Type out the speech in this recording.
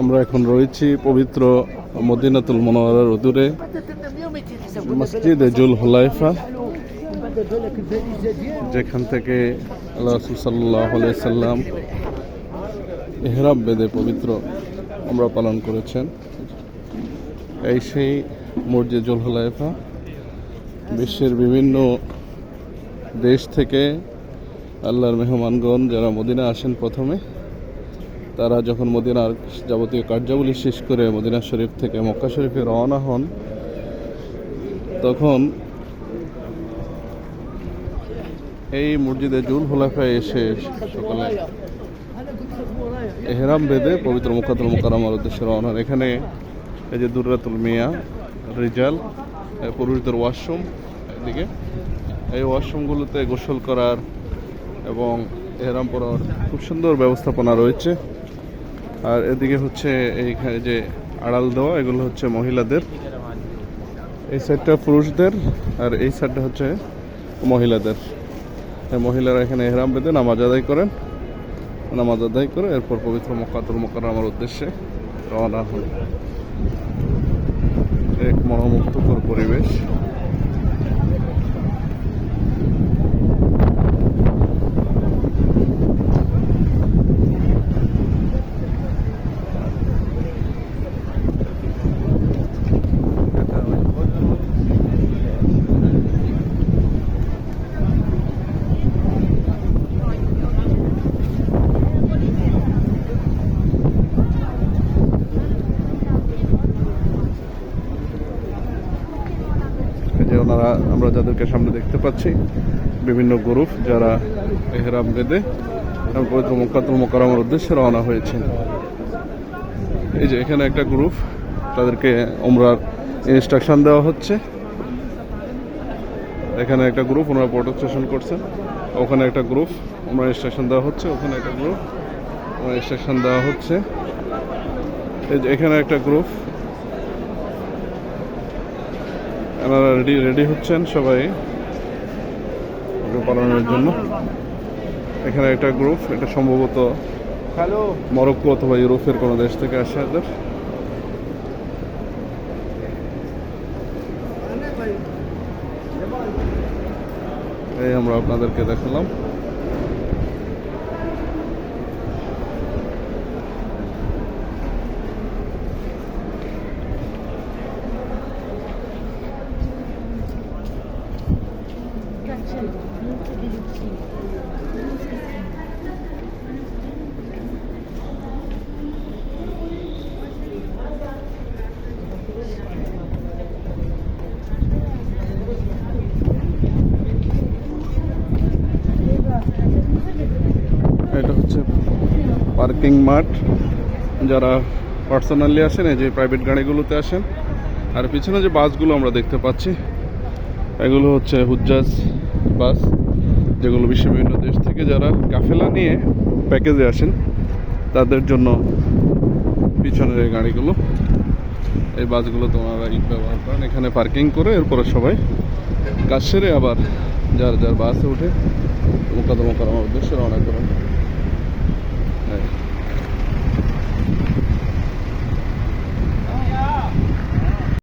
আমরা এখন রয়েছি পবিত্র মদিনাতুল মনোয়ারার উদূরে, মসজিদে জুল হুলাইফা যেখান থেকে আল্লাহ রসুল সাল্লাম এহরাম বেদে পবিত্র আমরা পালন করেছেন। এই সেই মসজিদ জুল হুলাইফা বিশ্বের বিভিন্ন দেশ থেকে আল্লাহর মেহমানগণ যারা মদিনা আসেন প্রথমে তারা যখন মদিনার যাবতীয় কার্যাবলী শেষ করে মদিনা শরীফ থেকে মক্কা শরীফে রওনা হন তখন এই মসজিদে জুল হুলাফায় এসে সকালে এহরাম বেদে পবিত্র মুখাতুল মোকারমার উদ্দেশ্যে রওনা হন। এখানে এই যে দুর্রাতুল মিয়া রিজাল এ, পুরোহিতের ওয়াশরুম এদিকে এই ওয়াশরুমগুলোতে গোসল করার এবং এহরাম পড়ার খুব সুন্দর ব্যবস্থাপনা রয়েছে আর এদিকে হচ্ছে এইখানে যে আড়াল দেওয়া, এগুলো হচ্ছে মহিলাদের। এই সাইডটা পুরুষদের, আর এই সাইডটা হচ্ছে মহিলাদের। মহিলারা এখানে এহরাম বেঁধে নামাজ আদায় করেন। নামাজ আদায় করে এরপর পবিত্র মক্কাতুল মোকাররমার উদ্দেশ্যে রওনা হন। এক মনোমুগ্ধকর পরিবেশ। ওনারা আমরা যাদেরকে সামনে দেখতে পাচ্ছি, বিভিন্ন গ্রুপ যারা এহরাম বেঁধে পবিত্র মক্কাতুল মোকাররমার উদ্দেশ্যে রওনা হয়েছেন। এই যে এখানে একটা গ্রুপ, তাদেরকে ওমরার ইনস্ট্রাকশন দেওয়া হচ্ছে। এখানে একটা গ্রুপ, ওনারা ফটো স্টেশন করছেন। ওখানে একটা গ্রুপ, ওনার ইনস্ট্রাকশন দেওয়া হচ্ছে। ওখানে একটা গ্রুপ, ওনার ইনস্ট্রাকশন দেওয়া হচ্ছে। এই যে এখানে একটা গ্রুপ এনারা রেডি রেডি হচ্ছেন সবাই? পালনের জন্য। এখানে একটা গ্রুপ এটা সম্ভবত হ্যালো মরক্কো অথবা ইউরোপের কোনো দেশ থেকে আসে এদের। এই আমরা আপনাদেরকে দেখালাম। এটা হচ্ছে পার্কিং মাঠ। যারা পার্সোনালি আসেন, এই যে প্রাইভেট গাড়িগুলোতে আসেন, আর পিছনে যে বাসগুলো আমরা দেখতে পাচ্ছি, এগুলো হচ্ছে হুজ্জাজ বাস। যেগুলো বিশ্বের বিভিন্ন দেশ থেকে যারা কাফেলা নিয়ে প্যাকেজে আসেন, তাদের জন্য পিছনের এই গাড়িগুলো এই বাসগুলো তোমরা ব্যবহার করেন এখানে পার্কিং করে এরপরে সবাই কাজ সেরে আবার যার যার বাসে উঠে মোকাদমা করার উদ্দেশ্যে রওনা করেন।